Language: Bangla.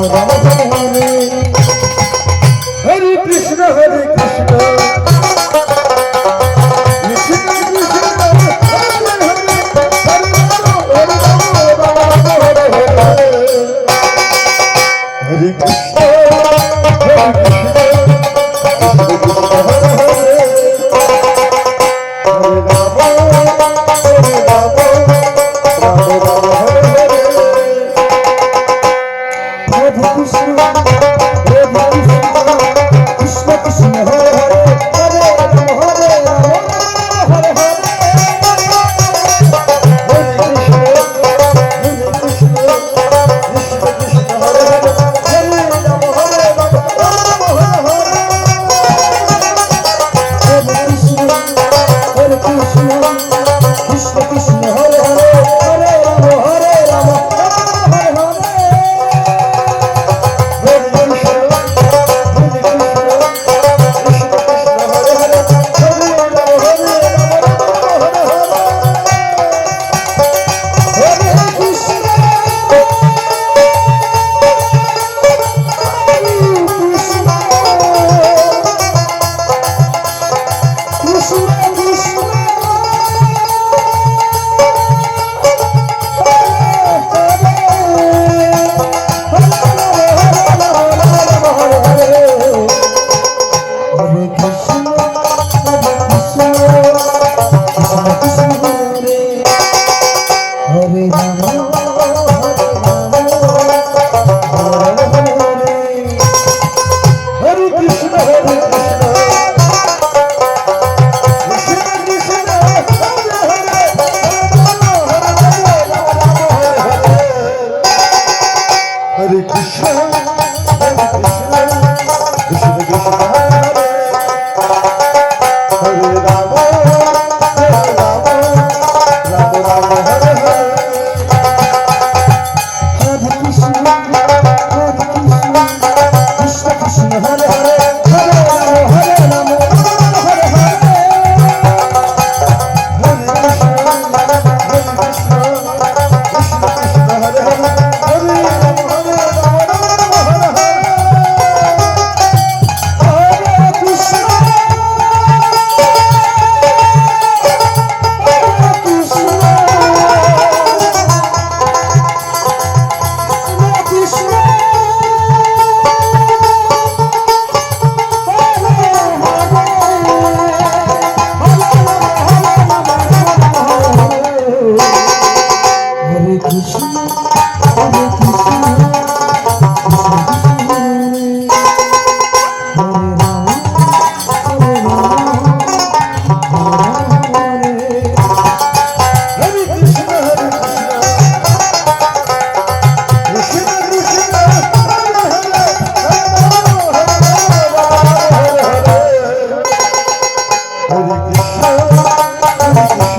உதவ Krishna Krishna Hare Hare. Você vai gostar. হরে কৃষ্ণ